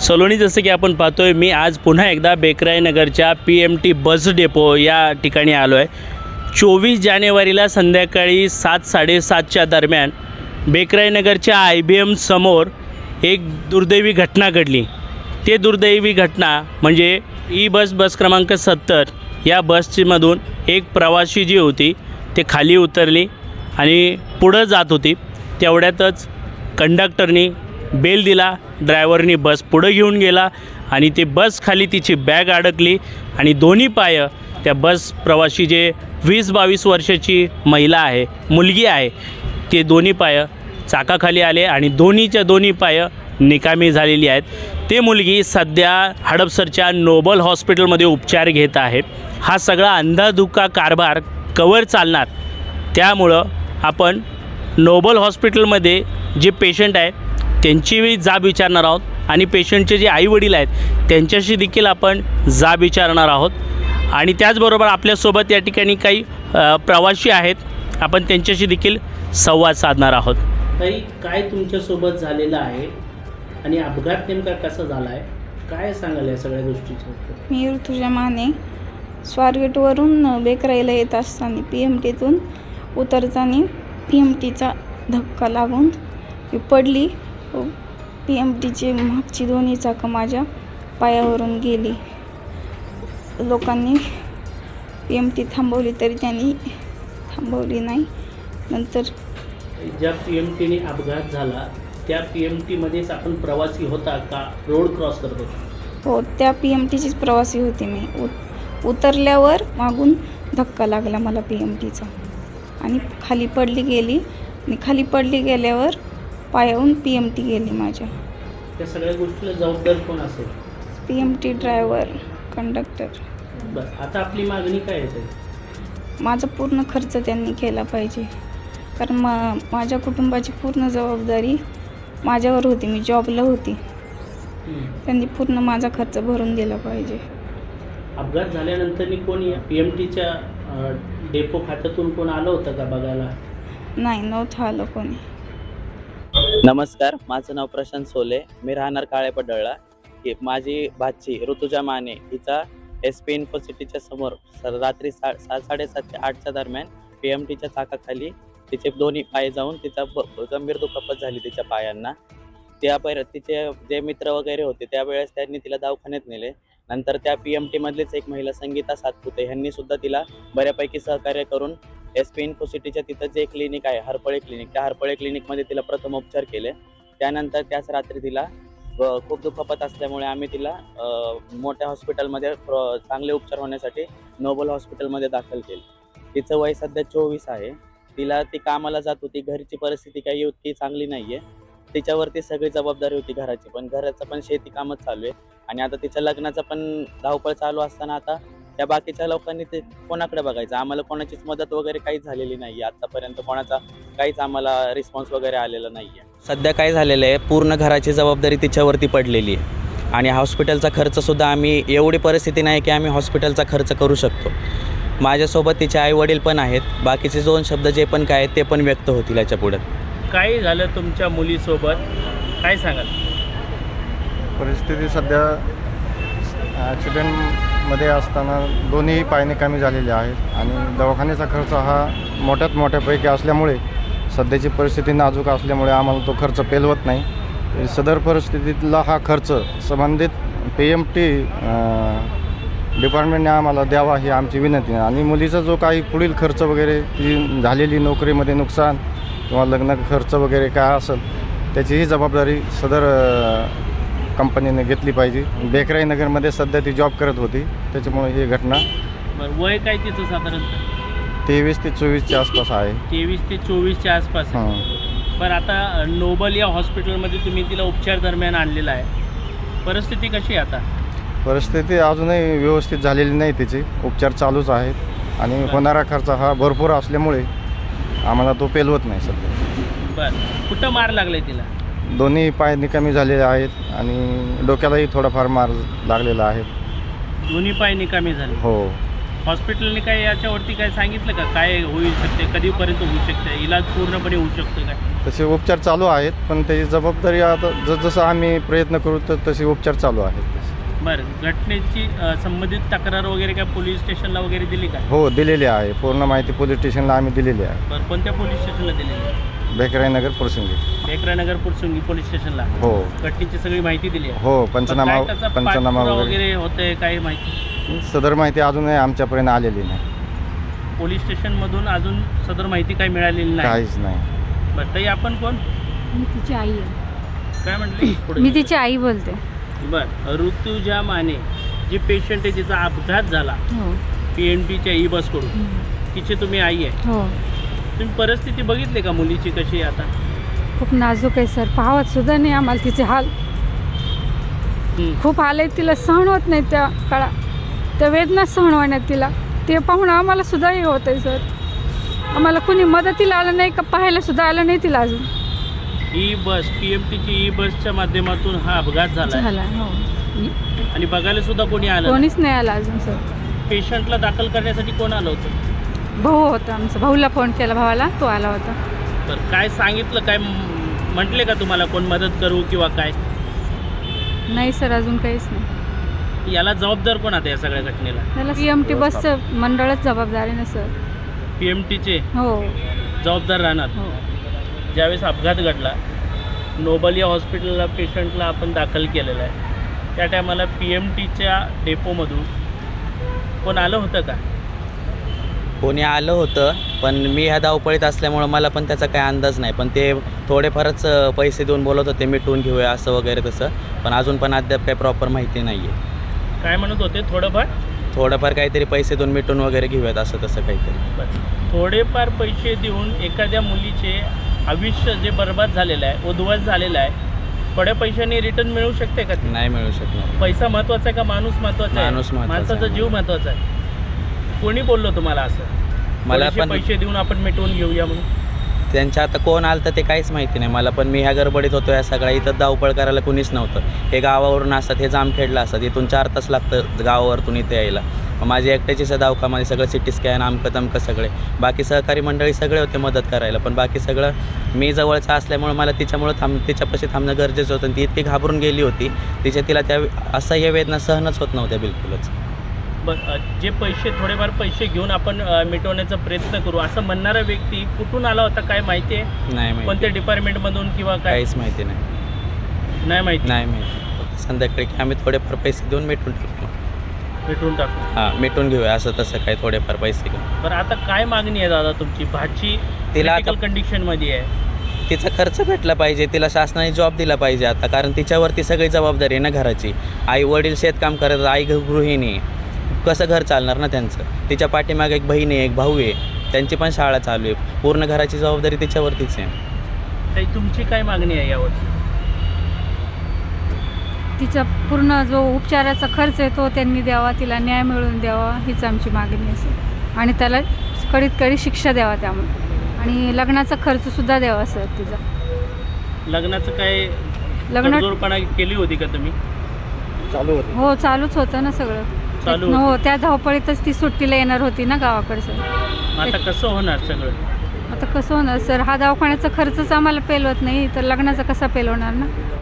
सलोनी जसं की आपण पाहतोय मी आज पुन्हा एकदा बेकराई नगरच्या P M T bus depot या ठिकाणी आलो आहे. चोवीस जानेवारीला संध्याकाळी सात साडेसातच्या दरम्यान बेकरायनगरच्या आय बी एम समोर एक दुर्दैवी घटना घडली. ते दुर्दैवी घटना म्हणजे ई बस बस क्रमांक सत्तर या बसचीमधून एक प्रवासी जी होती ते खाली उतरली आणि पुढं जात होती. तेवढ्यातच कंडक्टरनी बेल दिला ड्रायव्हरनी बस पुढं घेऊन गेला आणि ते बस खाली तिची बॅग अडकली आणि दोन्ही पाय त्या बस प्रवासी जे वीस बावीस वर्षाची महिला आहे मुलगी आहे ते दोन्ही पाय चाकाखाली आले आणि दोन्हीच्या दोन्ही पाय निकामी झालेली आहेत. ते मुलगी सध्या हडपसरच्या नोबल हॉस्पिटलमध्ये उपचार घेत आहे. हा सगळा अंधाधुका कारभार कवर चालणार. त्यामुळं आपण नोबल हॉस्पिटलमध्ये जे पेशंट आहे त्यांची जाब विचारणार आहोत आणि पेशंटचे जे आईवडील आहेत त्यांच्याशी देखील आपण जाब विचारणार आहोत. आणि त्याचबरोबर आपल्यासोबत या ठिकाणी काही प्रवासी आहेत. आपण त्यांच्याशी देखील संवाद साधणार आहोत. ताई काय तुमच्यासोबत झालेलं आहे? आणि अपघात नेमका कसा झाला आहे काय सांगाल या सगळ्या गोष्टीचं मी ऋतुजा माने. स्वारगेटवरून बेकराईला येत असताना पी एम टीतून उतरताना पी एम टीचा धक्का लागून पडली. पी एम टीची मागची दोन्ही चाकं माझ्या पायावरून गेली. लोकांनी पी एम टी थांबवली तरी त्यांनी थांबवली नाही. नंतर ज्या पी एम टीने अपघात झाला त्या पी एम टीमध्येच आपण प्रवासी होता का? रोड क्रॉस करत होता. हो त्या पी एम टीचीच प्रवासी होती मी. उत उतरल्यावर मागून धक्का लागला मला पी एम टीचा आणि खाली पडली गेली. आणि खाली पडली गेल्यावर पायाहून पी एम टी गेली माझ्या. त्या सगळ्या गोष्टीला जबाबदार कोण असेल? P M T driver conductor bus आता आपली मागणी काय येते माझा पूर्ण खर्च त्यांनी केला पाहिजे. कारण मा माझ्या कुटुंबाची पूर्ण जबाबदारी माझ्यावर होती मी जॉबला होती. त्यांनी पूर्ण माझा खर्च भरून दिला पाहिजे. अपघात झाल्यानंतर कोण पी एम टीच्या डेपो खात्यातून कोण आलं होतं का बघायला? नाही नव्हतं आलं कोणी. नमस्कार माझं नाव प्रशांत सोले. मी राहणार काळे पडळला. की माझी भाची ऋतुजा माने हिचा एस पी इन्फोसिटीच्या समोर सर रात्री सा सात साडेसात ते आठच्या दरम्यान पी एम टीच्या चाकाखाली तिचे दोन्ही पाय जाऊन तिचा गंभीर दुखापत झाली तिच्या पायांना. त्या पर तिचे जे मित्र वगैरे होते त्यावेळेस त्यांनी तिला दवाखान्यात नेले. नंतर त्या पी एम टीमधलीच एक महिला संगीता सातपुते ह्यांनी सुद्धा तिला बऱ्यापैकी सहकार्य करून एस पी इन्फोसिटीच्या तिथं जे क्लिनिक आहे हरपळे क्लिनिक त्या हरपळे क्लिनिकमध्ये तिला प्रथम उपचार केले. त्यानंतर त्याच रात्री तिला खूप दुखापत असल्यामुळे आम्ही तिला मोठ्या हॉस्पिटलमध्ये चांगले उपचार होण्यासाठी नोबल हॉस्पिटलमध्ये दाखल केले. तिचं वय सध्या चोवीस आहे. तिला ती कामाला जात होती. घरची परिस्थिती काही इतकी चांगली नाही आहे तिच्यावरती सगळी जबाबदारी होती घराची पण घराचं पण शेती कामच चालू आहे. आणि आता तिच्या लग्नाचं पण धावपळ चालू असताना आता त्या बाकीच्या लोकांनी ते कोणाकडे बघायचं? आम्हाला कोणाचीच मदत वगैरे काहीच झालेली नाही आहे आत्तापर्यंत कोणाचा काहीच आम्हाला रिस्पॉन्स वगैरे आलेला नाही आहे सध्या काय झालेलं आहे? पूर्ण घराची जबाबदारी तिच्यावरती पडलेली आहे. आणि हॉस्पिटलचा खर्चसुद्धा आम्ही एवढी परिस्थिती नाही की आम्ही हॉस्पिटलचा खर्च करू शकतो. माझ्यासोबत तिचे आई वडील पण आहेत. बाकीचे दोन शब्द जे पण काय आहेत ते पण व्यक्त होतील याच्यापुढे. काय झालं तुमच्या मुलीसोबत? काय सांगाल? परिस्थिती सध्या मध्ये असताना दोन्ही पायाने कमी झालेले आहेत आणि दवाखान्याचा खर्च हा मोठ्यात मोठ्यापैकी असल्यामुळे सध्याची परिस्थिती नाजूक असल्यामुळे आम्हाला तो खर्च पेलवत नाही. सदर परिस्थितीतला हा खर्च संबंधित पी एम टी डिपार्टमेंटने आम्हाला द्यावा ही आमची विनंती आहे. आणि मुलीचा जो काही पुढील खर्च वगैरे जी झालेली नोकरीमध्ये नुकसान किंवा लग्न खर्च वगैरे काय असेल त्याचीही जबाबदारी सदर कंपनीने घेतली पाहिजे. बेकराई नगरमध्ये सध्या ती जॉब करत होती. त्याच्यामुळे ही घटना बरं वय काय तिचं साधारणतः तेवीस ते चोवीसच्या आसपास आहे. तेवीस ते चोवीसच्या आसपास आहे. हं. बरं आता नोबल या हॉस्पिटलमध्ये तुम्ही तिला उपचार दरम्यान आणलेला आहे. परिस्थिती कशी आहे आता? परिस्थिती अजूनही व्यवस्थित झालेली नाही तिची. उपचार चालूच आहेत. आणि होणारा खर्च हा भरपूर असल्यामुळे आम्हाला तो पेलवत नाही सध्या. बरं. कुठं मार लागलाय तिला? दोन्ही पाय निकामी झालेले आहेत आणि डोक्यालाही थोडाफार मार लागलेला आहे. दोन्ही पाय निकामी झाले. हो. हॉस्पिटलने काय याच्यावरती काय सांगितलं का? काय होऊ शकते? कधीपर्यंत होऊ शकते? इलाज पूर्णपणे होऊ शकतो काय तसे उपचार चालू आहेत पण त्याची जबाबदारी आता जसजसं आम्ही प्रयत्न करू तर तसे उपचार चालू आहेत. बरं. घटनेची अ, संबंधित तक्रार वगैरे काय पोलीस स्टेशनला वगैरे दिली का? हो दिलेली आहे. पूर्ण माहिती पोलीस स्टेशनला आम्ही दिलेली आहे. बरं. कोणत्या पोलीस स्टेशनला दिलेली बेकराईनगर प्रसंगी. बेकरानगर पुरसुंगी पोलीस स्टेशनला? हो. घटनेची सगळी माहिती दिली आहे. हो पण पंचनामा त्याचा पंचनामा पाठपुरावा वगैरे. वगैरे होतंय काय माहिती? सदर माहिती अजूनही आमच्यापर्यंत आलेली नाही. पोलीस स्टेशनमधून अजून सदर माहिती काही मिळालेली नाही? काहीच नाही. बरं ताई आपण कोण? मी तिची आई आहे. काय म्हटली? पुढे मी तिची आई बोलते. बरं ऋतुजा माने जी पेशंट आहे तिचा अपघात झाला. हो. पी एम टीच्या ई बसकडून. तिची तुम्ही आई आहे. हो. तुम्ही परिस्थिती बघितली का मुलीची कशी आहे आता? खूप नाजूक आहे सर. पाहत सुद्धा नाही आम्हाला तिचे हाल. हं. खूप हाल आहेत तिला सहन होत नाही त्या काळा त्या वेदना सहन होण्यात तिला. ते पाहून आम्हाला सुद्धा हे होत आहे सर. आम्हाला कुणी मदतीला आलं नाही का पाहायला सुद्धा आलं नाही तिला अजून. ई बस पी एम टीची ई बसच्या माध्यमातून हा अपघात झाला झाला हो. आणि बघायला सुद्धा कोणी आलं कोणीच नाही आलं अजून सर. पेशंटला दाखल करण्यासाठी कोण आलं होतं? भाऊ होता आमचा. भाऊला फोन केला भावाला. तो आला होता. तर काय सांगितलं? काय म्हटले का तुम्हाला कोण मदत करू किंवा काय? नाही सर अजून काहीच नाही. याला जबाबदार कोण आता या सगळ्या घटनेला? त्याला पी एम टी बसचं मंडळच जबाबदार आहे ना सर. पी एम टीचे हो. जबाबदार राहणार? हो. ज्यावेळेस अपघात घडला नोबल या हॉस्पिटलला पेशंटला आपण दाखल केलेलं आहे. त्या टायमाला पी एम टीच्या डेपोमधून कोण आलं होतं का? कोणी आलं होतं पण मी ह्या धावपळीत असल्यामुळं मला पण त्याचा काही अंदाज नाही. पण ते थोडेफारच पैसे देऊन बोलत होते मिटवून घेऊया असं वगैरे तसं. पण अजून पण अद्याप काही प्रॉपर माहिती नाही आहे काय म्हणत होते? थोडंफार? थोडंफार काहीतरी पैसे देऊन मिटून वगैरे घेऊयात असं तसं काहीतरी. थोडेफार पैसे देऊन एखाद्या मुलीचे आयुष्य जे बर्बाद झालेलं आहे उद्ध्वस्त झालेलं आहे थोड्या पैशांनी रिटर्न मिळू शकते का ते? नाही मिळू शकणार. पैसा महत्त्वाचा आहे का माणूस महत्त्वाचा आहे? माणूस आहे. माणसाचा जीव महत्त्वाचा आहे. कोणी बोललो तुम्हाला असं? मला पण पैसे देऊन आपण मिटवून घेऊया म्हणून. त्यांच्या आता कोण आलं तर ते काहीच माहिती नाही. मला पण मी ह्या गडबडीत होतो या सगळ्या इथं धावपळ करायला कुणीच नव्हतं. हे गावावरून असतात हे जामखेडला असतात. इथून चार तास लागतं गावावरतून इथे यायला. माझी एकट्याची दवाखामध्ये सगळं सिटी स्कॅन आमकं तमकं सगळे. बाकी सहकारी मंडळी सगळे होते मदत करायला. पण बाकी सगळं मी जवळचं असल्यामुळं मला तिच्यामुळं थांब तिच्यापाशी थांबणं गरजेचं होतं ती इतकी घाबरून गेली होती. तिच्या तिला त्या असह्य वेदना सहनच होत नव्हत्या बिलकुलच. अ, जे पैसे थोडेफार पैसे घेऊन आपण मिटवण्याचा प्रयत्न करू. असं म्हणणारा व्यक्ती कुठून आला होता काय माहिती आहे? नाही कोणत्या माहिती डिपार्टमेंटमधून किंवा काय? काहीच माहिती नाही. नाही माहिती? नाही माहिती. संध्याकाळी की आम्ही थोडेफार पैसे देऊन मिटून टाकू. मिटवून टाकू. हां मिटून घेऊया. असं तसं काही थोडेफार पैसे घेऊन. बरं आता काय मागणी आहे दादा तुमची? भाची तिला आता- क्रिटिकल कंडिशनमध्ये आहे. तिचा खर्च भेटला पाहिजे. तिला शासनाने जॉब दिला पाहिजे आता. कारण तिच्यावरती सगळी जबाबदारी आहे ना घराची. आई वडील शेतकाम करत आई गृहिणी आहे. कसं घर चालणार ना त्यांचं? तिच्या पाठीमागे एक बहीण आहे एक भाऊ आहे. त्यांची पण शाळा चालू आहे. पूर्ण घराची जबाबदारी तिच्यावरतीच आहे. ताई तुमची काय मागणी आहे यावर तिचा पूर्ण जो उपचाराचा खर्च आहे तो त्यांनी द्यावा तिला न्याय मिळवून द्यावा हीच आमची मागणी असेल आणि त्याला कडीत कडी शिक्षा द्यावा त्यामुळे. आणि लग्नाचा खर्चसुद्धा द्यावा सर तिचा. लग्नाचं काय लग्न तडजोडपणा केली होती का तुम्ही? चालू होते. हो चालूच होतं ना सगळं. चालू हो त्या धावपळीतच ती सुट्टीला येणार होती ना गावाकडचं मग आता कसं होणार सगळं? आता कसं होणार? सर हा दवाखान्याचा खर्चच आम्हाला पेलवत नाही तर लग्नाचा कसा पेलवणार ना?